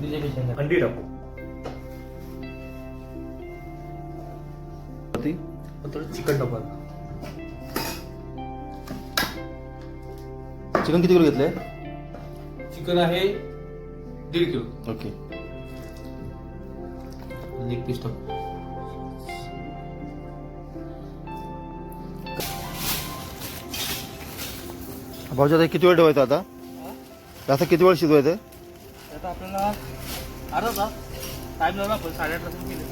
अंडी टाकू. थोडं चिकन टाकू. चिकन किती किलो घेतलंय? चिकन आहे दीड किलो. ओके. लेग पीस टाकू. आता किती वेळ ठेवायचं आता? आता किती वेळ शिजवायचं? आता आपल्याला अर्धा तास टाइम लावला आपण साडेआठ वाजता गेले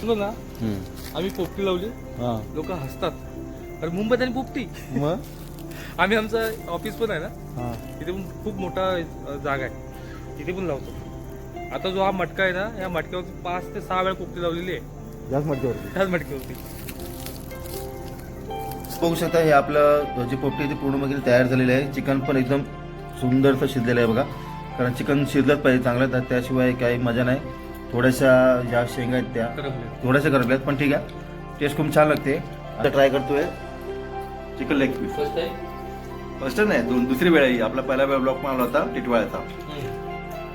सुनो ना आम्ही पोपटी लावली. हां. लोक हसतात. अरे मुंबईत आणि पोपटी. मग? आम्ही आमचं ऑफिस पण आहे ना हां. तिथे पण खूप मोठा जागा आहे. तिथे पण लावतो. आता जो हा मटका आहे ना या मटक्यावरती पाच ते सहा वेळा पोपटी लावलेली आहे. जास्त मटकीवरती त्याच मटक्यावरती. बघू शकता हे आपलं जी पोपटी ती पूर्ण वगैरे तयार झालेली आहे. चिकन पण एकदम सुंदरसं शिजलेलं आहे बघा. कारण चिकन शिजलंच पाहिजे चांगलं तर त्याशिवाय काही मजा नाही. थोड्याशा ज्या शेंगा आहेत त्या थोड्याशा करपल्यात पण ठीक आहे. टेस्ट खूप छान लागते. आता ट्राय करतोय. चिकन लेग पीस फर्स्ट आहे फर्स्ट नाही दोन दुसरी वेळ आहे. आपला पहिला वेळ ब्लॉक मारला होता टिटवाळ्याचा.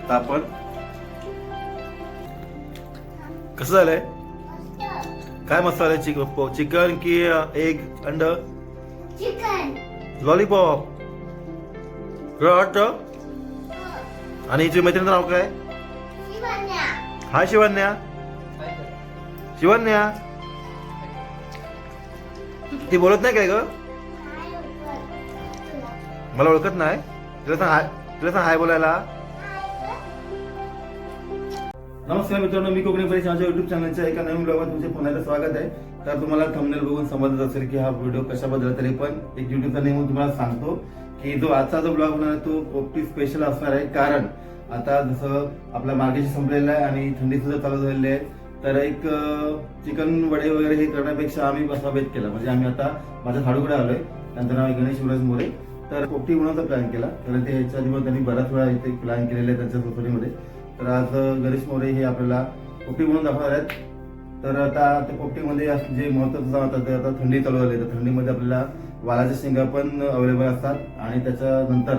तर आपण कसं झालंय? काय मसाला आहे चिकन चिकन की एग अंड? चिकन लॉलीपॉप तुला वाटतं? आणि हिची मैत्रिणीचं नाव काय? शिवण्या हाय शिवन्या. शिवन्या. ती बोलत नाही काय ग? मला ओळखत नाही. तिला सांग हाय तिला सांग हाय बोलायला. नमस्कार मित्रांनो मी कोकणी परिसराच्या युट्यूब चॅनलच्या एका नवीन ब्लॉगमध्ये तुमचे पुन्हा एकदा स्वागत आहे. तर तुम्हाला थंबनेल बघून समजत असेल की हा व्हिडिओ कशाबद्दल तरी पण एक युट्यूबचा नेम म्हणून तुम्हाला सांगतो. की जो आजचा जो ब्लॉग होणार आहे तो पोपटी स्पेशल असणार आहे. कारण आता जसं आपला मार्गेशी संपलेला आहे आणि थंडी सुद्धा चालू झालेली आहे तर एक चिकन वडे वगैरे हे करण्यापेक्षा आम्ही असा बेत केला. म्हणजे आम्ही आता माझ्या झाडूकडे आलोय. त्यांचं नाव गणेश युवराज मोरे. तर पोपटी बनवण्याचा प्लॅन केला. तर ते याच्या आधी त्यांनी बऱ्याच वेळा इथे प्लॅन केलेला आहे त्यांच्या सोसायटीमध्ये. तर आज गणेश मोरे हे आपल्याला पोपटी बनवून दाखवणार आहेत. तर आता त्या पोपटीमध्ये असं जे महत्वाचं आता ते आता थंडी चालू झाली तर थंडीमध्ये आपल्याला वालाच्या शेंगा पण अवेलेबल असतात. आणि त्याच्यानंतर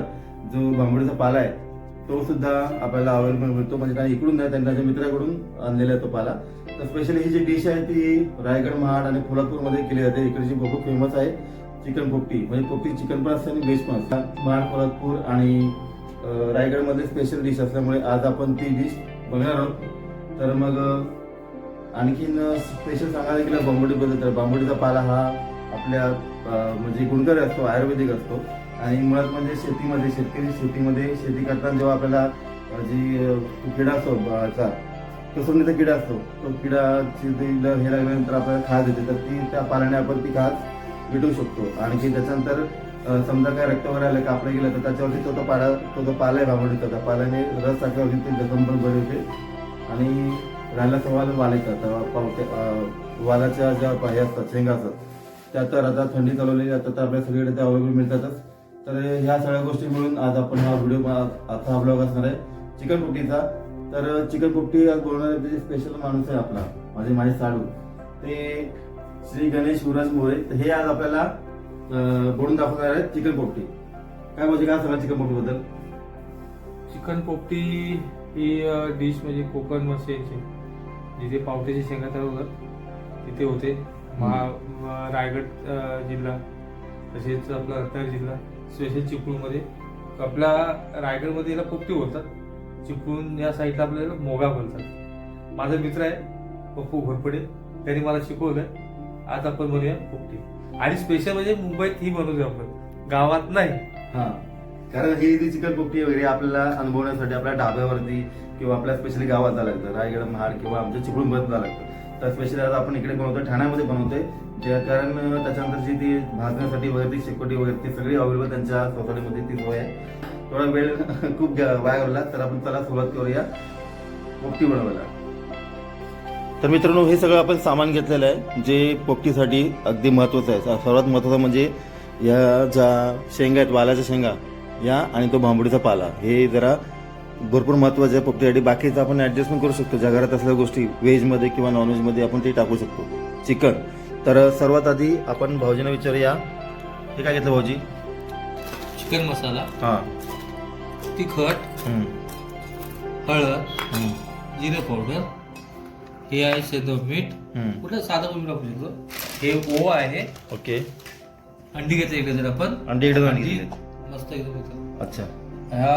जो बांबुडीचा पाला आहे तो सुद्धा आपल्याला अवेलेबल मिळतो. म्हणजे काही इकडून नाही त्यांच्या मित्राकडून आणलेला आहे तो पाला. तर स्पेशली ही जी डिश आहे ती रायगड महाड आणि कोल्हापूरमध्ये केली जाते. इकडची खूप फेमस आहे चिकन पोपटी. म्हणजे पोपटी चिकन पण असते आणि व्हेज पण असतात महाड कोल्हापूर आणि रायगडमध्ये स्पेशल डिश असल्यामुळे आज आपण ती डिश बघणार आहोत. तर मग आणखीन स्पेशल सांगायला गेलं बांबुडीबद्दल तर बांबुडीचा पाला हा आपल्या म्हणजे गुणकारी असतो आयुर्वेदिक असतो. आणि मुळात म्हणजे शेतीमध्ये शेतकरी शेतीमध्ये शेती करताना जेव्हा आपल्याला जी किडा असतो अं, चा कसोंडीचा किडा असतो. तो किडा शेतीला हे लागल्यानंतर आपल्याला खाज येते तर ती त्या पाल्याने आपण ती खाज मिटवू शकतो. आणखी त्याच्यानंतर समजा काय रक्त वगैरे आलं कापलं गेलं तर त्याच्यावरती तो तो पाला तो जो पाला आहे बांबुडीचा त्या पाल्याने रस टाकल्यावरती ते जखम पण बरे होते. आणि राहिला सवाल वालायचा तर पावते वालाच्या ज्या हे असतात शेंगा असतात त्या तर आता थंडी चालवलेली आता तर आपल्या सगळीकडे त्या अवेलेबल मिळतातच. तर ह्या सगळ्या गोष्टी मिळून आज आपण हा व्हिडिओ आता हा ब्लॉग असणार आहे. चिकन पोपटीचा तर चिकन पोपटी आज बोलणारे जे स्पेशल माणूस आहे आपला माझे माझे साडू ते श्री गणेश युवराज मोरे. तर हे आज आपल्याला बोलून दाखवणार आहेत चिकन पोपटी काय म्हणजे काय सांगा चिकन पोपटी बद्दल? चिकन पोपटी ही डिश म्हणजे कोकण मशेची जिथे पावट्याची शेंगा तयार तिथे होते. महा रायगड जिल्हा तसेच आपला रत्नागिरी जिल्हा स्पेशल चिपळूणमध्ये. आपल्या रायगडमध्ये याला पोपटी बोलतात. चिपळूण या साईडला आपल्याला मोगा बोलतात. माझा मित्र आहे पप्पू घोरपडे. त्यांनी मला शिकवलं आज आपण बनवूया पोपटी. आणि स्पेशल म्हणजे मुंबईत ही बनवूया आपण. गावात नाही. हां. कारण हे जी चिकन पोपटी वगैरे आपल्याला अनुभवण्यासाठी आपल्या ढाब्यावरती किंवा आपल्या स्पेशली गावात जावं लागतं. रायगड महाड किंवा आमच्या चिपळूणमध्ये जावं लागतं. तर स्पेशली आज आपण इकडे बनवतोय ठाण्यामध्ये बनवतोय कारण त्याच्यानंतर जी ती भाजण्यासाठी वगैरे ती शेकोटी वगैरे ती सगळी अवेलेबल त्यांच्या सोसायटीमध्ये ती सोय आहे. थोडा वेळ खूप वाया उरला तर आपण त्याला सुरुवात करूया. पोपटी बनवायला. तर मित्रांनो हे सगळं आपण सामान घेतलेलं आहे जे पोपटीसाठी अगदी महत्वाचं आहे. सर्वात महत्वाचं म्हणजे या ज्या शेंगा आहेत वालाच्या शेंगा या आणि तो भांबडीचा पाला. हे जरा भरपूर महत्वाचं आहे पोपटीसाठी. बाकीचं आपण ऍडजस्ट पण करू शकतो. ज्या घरात असलेल्या गोष्टी व्हेजमध्ये किंवा नॉनव्हेजमध्ये आपण ते टाकू शकतो. चिकन. तर सर्वात आधी आपण भाऊजींना विचारूया. हे काय घेतलं भाऊजी? चिकन मसाला हां. तिखट हळद जिरे पावडर हे आहे शेंदव मीठ. हम्म. कुठलं? साधं मीठ टाकू शकतो हे ओवा आहे. ओके. अंडी घेतली इकडे जर आपण. अंडी इकडे अंडी घेतली. मस्त एकदम इथं. अच्छा. ह्या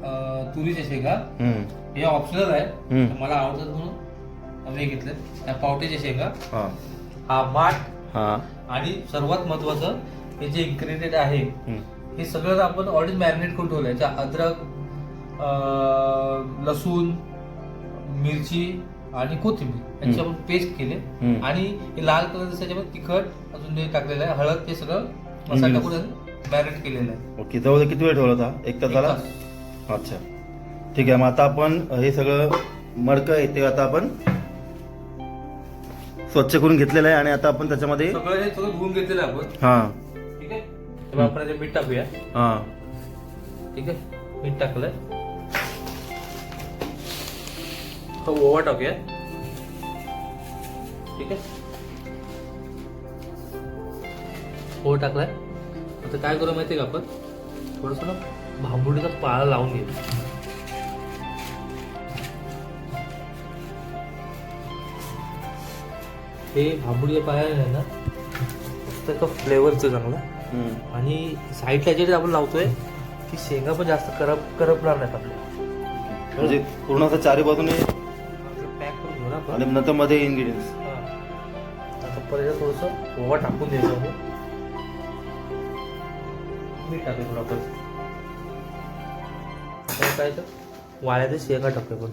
अं, तुरीच्या शेंगा. हम्म, हे ऑप्शनल आहे. हम्म. मला आवडतात म्हणून आम्ही घेतले ह्या पावट्याच्या शेंगा. हा. हा माठ हा. आणि सर्वात महत्वाचं हे जे इन्ग्रेडियंट आहे हे सगळं आपण ऑलरेडी मॅरिनेट करून ठेवलं याच्या अद्रक लसूण मिरची आणि कोथिंबीर यांची आपण पेस्ट केले. आणि हे लाल कलर त्याच्यामध्ये तिखट अजून जे टाकलेलं आहे. हळद ते सगळं मसाला टाकून मॅरिनेट केलेलं आहे. ओके जवळ किती वेळ ठेवला होता एक तास एक झाला? तास. अच्छा. ठीक आहे मग आता आपण हे सगळं मडकं आहे ते आता आपण. स्वच्छ करून घेतलेलं आहे आणि आता आपण त्याच्यामध्ये सगळं हे सगळं धुवून घेतलेलं आहे आपण. हा. ठीक आहे? तेव्हा आपण याच्यात मीठ टाकूया. हा. ठीक आहे? मीठ टाकलंय. हो ओवा टाकूया. ठीक आहे? ओवा टाकलाय. आता काय करू माहितीये का आपण? थोडस ना भांबुडीचा पाळा लावून घेऊ हे भांबुडीच्या पायाने ना मस्त का फ्लेवरचं चांगला. आणि साईडला जे आपण लावतोय की शेंगा पण जास्त करप करपणार नाहीत आपल्या म्हणजे पूर्ण असं चारी बाजूने पॅक करून घेऊ ना आपण. आणि नंतर मध्ये इन्ग्रेडियंट्स हा. आता परत थोडस ओवा टाकून द्यायचं आहे मीठ टाकू थोडं आपण. काय तर वाळ्याचे शेंगा टाकू आपण.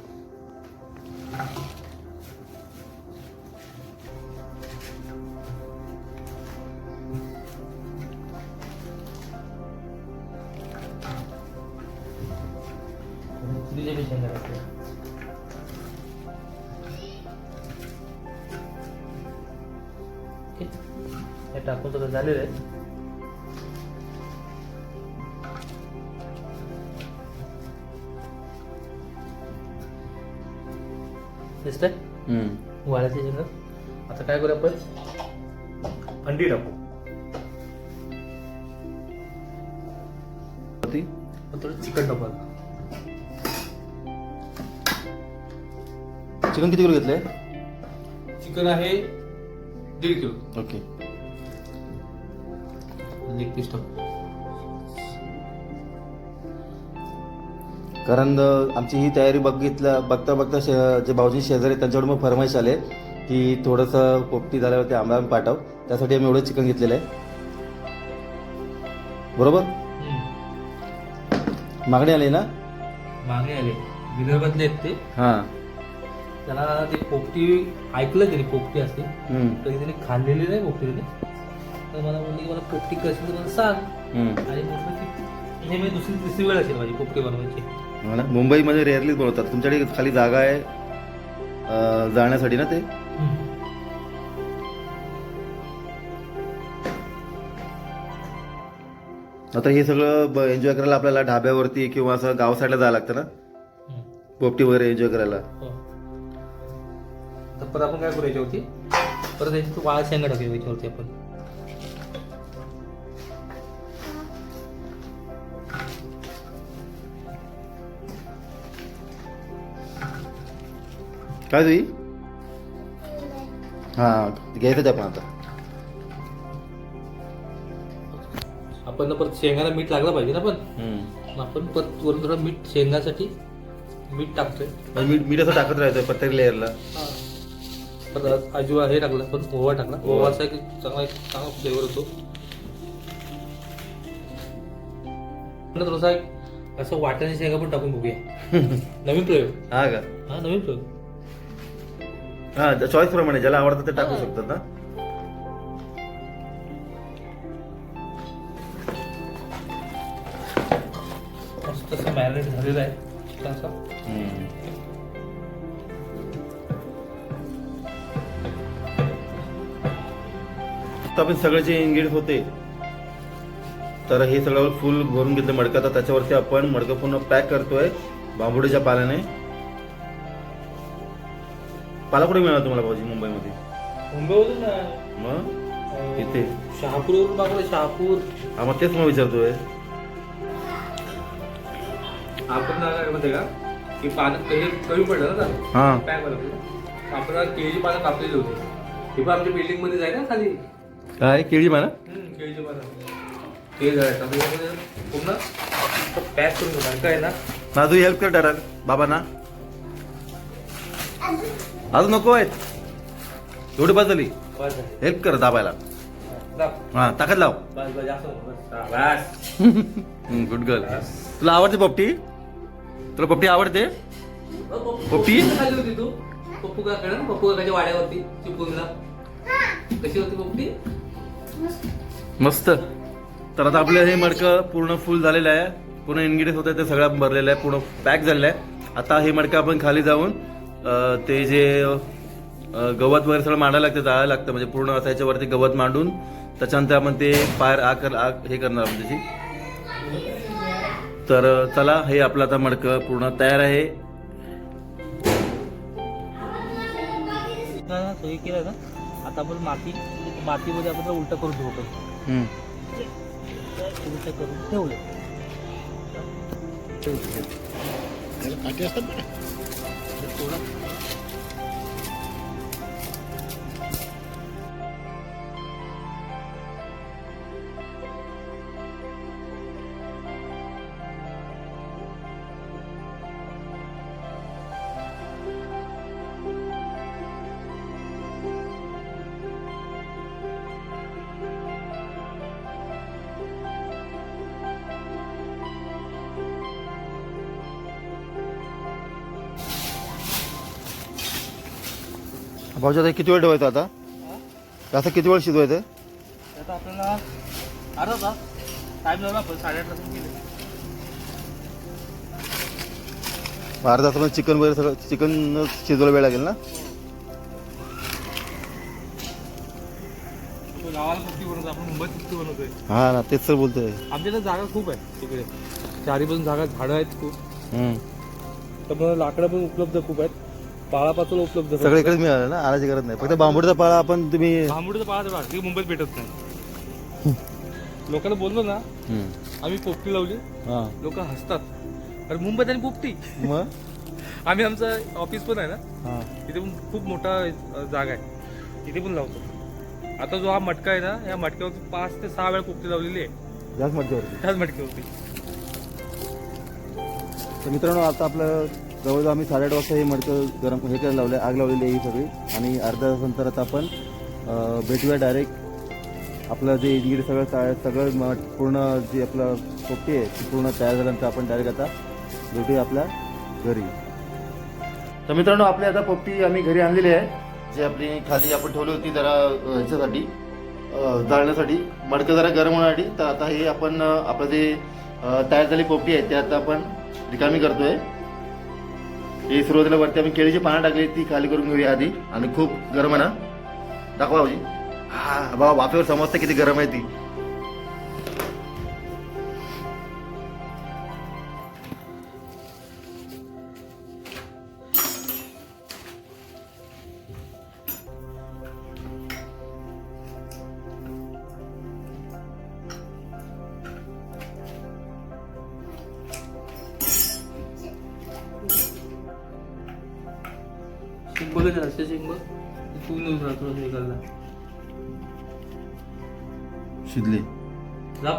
हे टाकून सगळं झालेलं आहे दिसतंय वाळ्याचे शेंगा आता काय करूया आपण अंडी टाकू थोडं चिकन टाकू. चिकन किती किलो घेतलंय चिकन आहे दीड किलो. ओके. कारण अं, आमची ही तयारी बघितलं बघता बघता शे- जे भाऊजी शेजारी आहेत, त्यांच्याकडून मग फरमाईश आले की थोडंसं पोपटी झाल्यावरती आम्हाला पाठव. त्यासाठी आम्ही एवढं चिकन घेतलेलं आहे. बरोबर? मागणी आली ना? मागणी आले. विदर्भातले आहेत ते. हां. त्यांना ते पोपटी ऐकलं त्यांनी पोपटी असते. कधी त्यांनी खाल्लेली नाही पोपटी त्यांनी. तर मला बोलली की मला पोपटी कशी तर मला सांग. हम्म. आणि म्हटलं की हे मी दुसरी तिसरी वेळ असेल माझी पोपटी बनवायची. हो ना मुंबईमध्ये रेअरलीच बनवतात. तुमच्याकडे खाली जागा आहे अं, जाण्यासाठी ना ते? आता हे सगळं एन्जॉय करायला आपल्याला ढाब्यावरती किंवा असं गाव साईडला जायला लागतं ना? हम्म. पोपटी वगैरे एन्जॉय करायला. हो. तर परत आपण काय करू याच्यावरती? परत याची वाळ शेंगा टाकूया याच्यावरती आपण. काय तुझी? हा घ्यायचंच आपण आता. आपण ना परत शेंगाला मीठ लागलं पाहिजे ना पण. आपण परत वरून थोडं मीठ शेंगासाठी मीठ टाकतोय. मीठ मीठ असं टाकत राहायचं प्रत्येक लेअरला परत अजिवा हे टाकलं पण ओवा टाकला. ओवा. ओवाचा एक चांगला एक चांगला फ्लेवर होतो थोडासा एक असं वाटाणे शेंगा पण टाकून बघूया. नवीन प्रयोग हा का? हा नवीन प्रयोग हा चॉईस प्रमाणे ज्याला आवडतं ते टाकू. शकतात ना? मस्त असं मॅरिनेट झालेलं आहे. तर आपण सगळे जे इन्ग्रेडियंट होते तर हे सगळं फुल भरून घेतलं मडकं. तर त्याच्यावरती आपण मडकं पूर्ण पॅक करतोय बांबुडीच्या पाल्याने. पाला कुठे मिळाला तुम्हाला भाऊजी मुंबईमध्ये? मुंबईवरून मग? इथे. शहापूरवरून मागवलं शहापूर. हा मग तेच मग विचारतोय. आपण काय म्हणते का? की पानं कमी पडलं ना हा. बरं आपण केळीची पानं कापलेली होती. हे पण आमच्या बिल्डिंगमध्ये जाय ना खाली? काय केळी म्हणा. केळीची ते आपण यामध्ये पूर्ण पॅक करून घेणार काय ना हेल्प कर बाबांना. अजून नको आहेत. एवढी बस झाली बस झालं. हेल्प कर दाबायला. हा ताकद लाव. बस बस जास्त नको. बस हा, बस गुड गर्ल तुला आवडते पप्पी तुला पप्पी आवडते? पोपटी? खाली होती तू पप्पू काकडे पप्पू काकाच्या वाड्यावरती चिपळूणला. कशी होती पोपटी? मस्त. तर आता आपलं हे मडकं पूर्ण फुल झालेलं आहे. पूर्ण इन्ग्रेडियंट होतं ते सगळं भरलेलं आहे. पूर्ण पॅक झालेलं आहे. आता हे मडकं आपण खाली जाऊन ते जे गवत वगैरे सगळं मांडायला लागतं जाळायला लागतं. म्हणजे पूर्ण असं याच्यावरती गवत मांडून त्याच्यानंतर आपण ते फायर आग कर आग हे करणार आपण त्याची. तर चला हे आपलं आता मडकं पूर्ण तयार आहे. आता आपण माती मातीमध्ये आपण उलट करून ठेवू आपण. हम्म. उलट करून ठेवलं. भाऊच्या आता किती वेळ ठेवायचं आता? असं किती वेळ शिजवायचं? आता आपल्याला अर्धा तास झाला आपण साडेआठ वाजून गेले अर्धा तास चिकन वगैरे सगळं चिकन शिजवायला वेळ लागेल ना? हा ना तेच तर बोलतोय. आमच्या जागा खूप आहे तिकडे. चारी बाजून जागा झाडं आहेत खूप. त्यामुळे लाकडं पण उपलब्ध खूप आहेत. पाळापाचोला उपलब्ध आहे. सगळं इकडेच मिळालं ना? आणायची गरज नाही. फक्त बांबूचा पाळा आपण तुम्ही भांबुडीचं पाळा बघा ते मुंबईत भेटत नाही. लोकांना बोललो ना हम्म. आम्ही पोपटी लावली. हा. लोक हसतात. अरे मुंबईत आणि पोपटी. मग? आम्ही आमचं ऑफिस पण आहे ना? हा. तिथे पण खूप मोठा अ, जागा आहे. तिथे पण लावतो. आता जो हा मटका आहे ना या मटक्यावरती पाच ते सहा वेळा पोपटी लावलेली आहे. जास्त मटक्यावरती? त्याच मटक्यावरती. तर मित्रांनो आता आपलं जवळजवळ आम्ही साडेआठ वाजता हे मडकं गरम हे करायला लावले आग लावलेली आहे ही सगळी. आणि अर्ध्या तासानंतर आता आपण भेटूया डायरेक्ट आपलं जे इंग्रिड सगळं ता- सगळं म- पूर्ण जी आपलं पोपटी आहे ती पूर्ण तयार झाल्यानंतर आपण डायरेक्ट आता भेटूया आपल्या घरी. तर मित्रांनो आपली आता पोपटी आम्ही घरी आणलेली आहे जी आपली खाली आपण ठेवली होती जरा ह्याच्यासाठी जाळण्यासाठी. मडकं जरा गरम होण्यासाठी तर आता हे आपण आपलं जे तयार झालेली पोपटी आहे ते आता आपण रिकामी करतोय. ही सुरुवातीला वरती आम्ही केळीची पानं टाकली ती खाली करून घेऊया आधी. आणि खूप गरम आहे ना? दाखवा भाऊजी. हा बाबा वाफेवर समजतं किती गरम आहे ती. शिजले. जा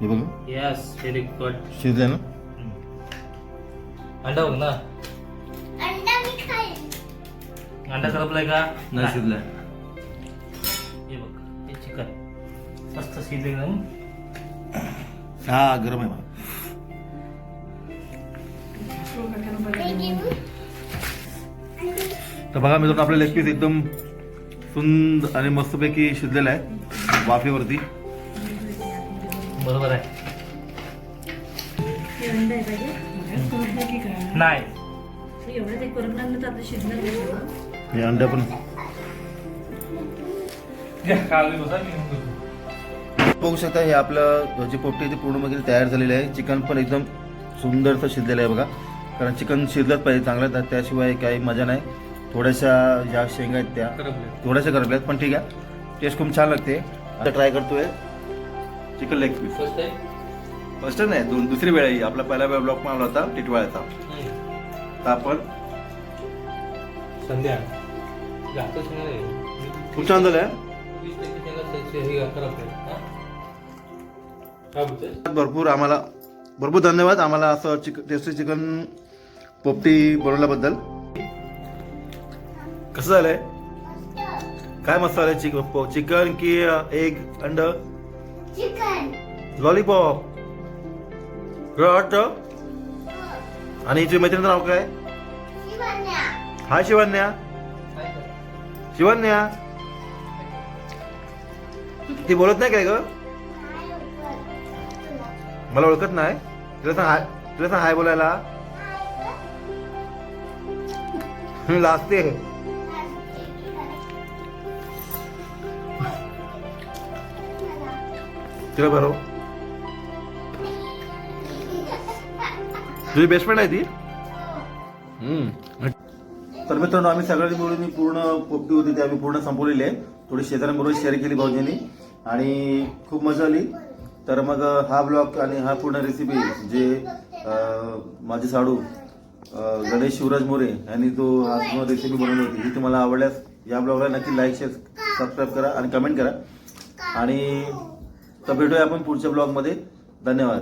हे बघा. यस व्हेरी गुड शिजले ना? अंडा बघ ना. अंडा मी खाईन. अंडा करपलाय का? नाही शिजलाय हे बघ हे चिकन. मस्त शिजले एकदम हा गरम आहे. हे तर बघा मित्रांनो आपलं लेग पीस एकदम सुंद आणि मस्तपैकी शिजलेला आहे. वाफेवरती. बरोबर आहे. नाही. तर. हे अंडा पण. बघू शकता हे आपलं जे पोपटी ते पूर्ण वगैरे तयार झालेलं आहे. चिकन पण एकदम सुंदरसं शिजलेलं आहे बघा. कारण चिकन शिजलंच पाहिजे चांगलं त्या- त्याशिवाय काही मजा नाही. थोड्याशा ज्या शेंगा आहेत त्या थोड्याशा करपल्यात पण ठीक आहे. टेस्ट खूप छान लागते. आता ट्राय करतोय. चिकन लेग पीस फर्स्ट नाही दोन दुसरी वेळ आहे. आपला पहिला ब्लॉग पण आला होता टिटवाळ्याचा. तर आपण संध्या. खूप छान बोलतोय? भरपूर आम्हाला भरपूर धन्यवाद आम्हाला असं चिकन टेस्टी चिकन पोपटी बनवल्याबद्दल. कसं झालंय? काय मस्त झालंय चिकन चिकन की एग अंड? चिकन. लॉलीपॉप. आणि तुझ्या मैत्रिणीचं नाव काय? हाय शिवन्या शिवन्या ती बोलत नाही काय ग? मला ओळखत नाही. तुला सांग हाय तुला सांग हाय बोलायला. लाजते. तिला तुझी बेस्ट फ्रेंड आहे ती? तर मित्रांनो आम्ही सगळ्यांनी मिळून पूर्ण पोपटी होती ती आम्ही पूर्ण संपवलेली आहे. थोडी शेजाऱ्यांबरोबर शेअर केली भाऊजींनी. आणि खूप मजा आली. तर मग हा ब्लॉग आणि हा पूर्ण रेसिपी जे माझे साडू गणेश शिवराज मोरे यांनी तो आज रेसिपी बनवली होती. ही तुम्हाला आवडल्यास या ब्लॉगला नक्की लाईक शेअर सबस्क्राईब करा आणि कमेंट करा. आणि तर भेटूया आपण पुढच्या ब्लॉगमध्ये. धन्यवाद.